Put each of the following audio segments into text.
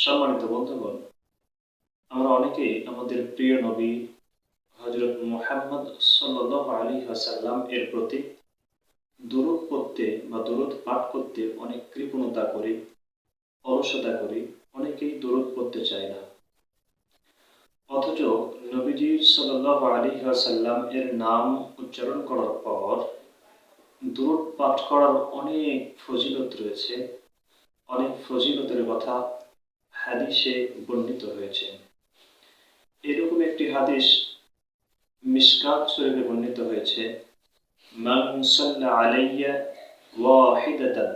সম্মানিত বন্ধুগণ, আমরা অনেকেই আমাদের প্রিয় নবী হজরত মুহাম্মদ সাল্লাহ আলী হাসাল্লাম এর প্রতি দূরত পড়তে বা দূরত পাঠ করতে অনেক কৃপণতা করি, অলসতা করি, অনেকেই দূরত পড়তে চায় না। অথচ নবীজি সাল্লাহ আলী হাসাল্লাম এর নাম উচ্চারণ করার পর দূরত পাঠ করার অনেক ফজিলত রয়েছে। অনেক ফজিলতের কথা হাদিসে বর্ণিত হয়েছে। এরকম একটি হাদিস মিসকাত শরীফে বর্ণিত হয়েছে, মান সাল্লা আলাইয়া ওয়াহিদাতান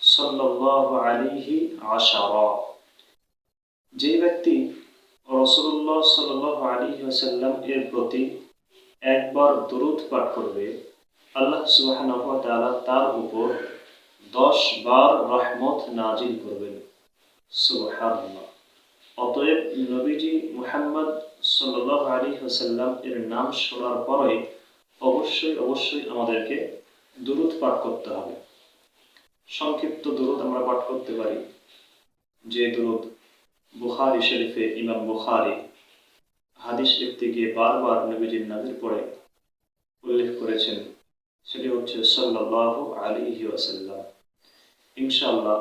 সাল্লাল্লাহু আলাইহি আশারা। যে ব্যক্তি রাসূলুল্লাহ সাল্লাল্লাহু আলাইহি ওয়াসাল্লাম এর প্রতি একবার দরুদ পাঠ করবে, আল্লাহ তাআলা তার উপর দশ বার রহমত নাজিল করবেন। অতএব নবীজি মুহাম্মদ এর নাম শোনার পরে অবশ্যই অবশ্যই আমাদেরকে পাঠ করতে হবে। সংক্ষিপ্ত দুরুদ আমরা পাঠ করতে পারি। যে দুরুদ বুখারি শরীফে ইমাম বুখারি হাদিস লিখতে গিয়ে বারবার নবীজির নামের পরে উল্লেখ করেছেন, সেটি হচ্ছে সাল্লাহ আলী ওয়াসাল্লাম। ইনশাআল্লাহ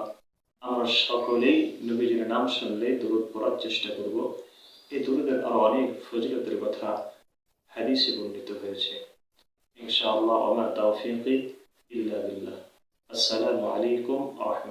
আমরা সকলেই নবীজির নাম শুনলে দূরত পড়ার চেষ্টা করব। এই দূরদের আরও অনেক ফজিলতের কথা হাদিসে বর্ণিত হয়েছে। ইনশাআল্লাহ, আমার তাওফিক ইল্লা বিল্লাহ। আসসালামু আলাইকুম আহমদ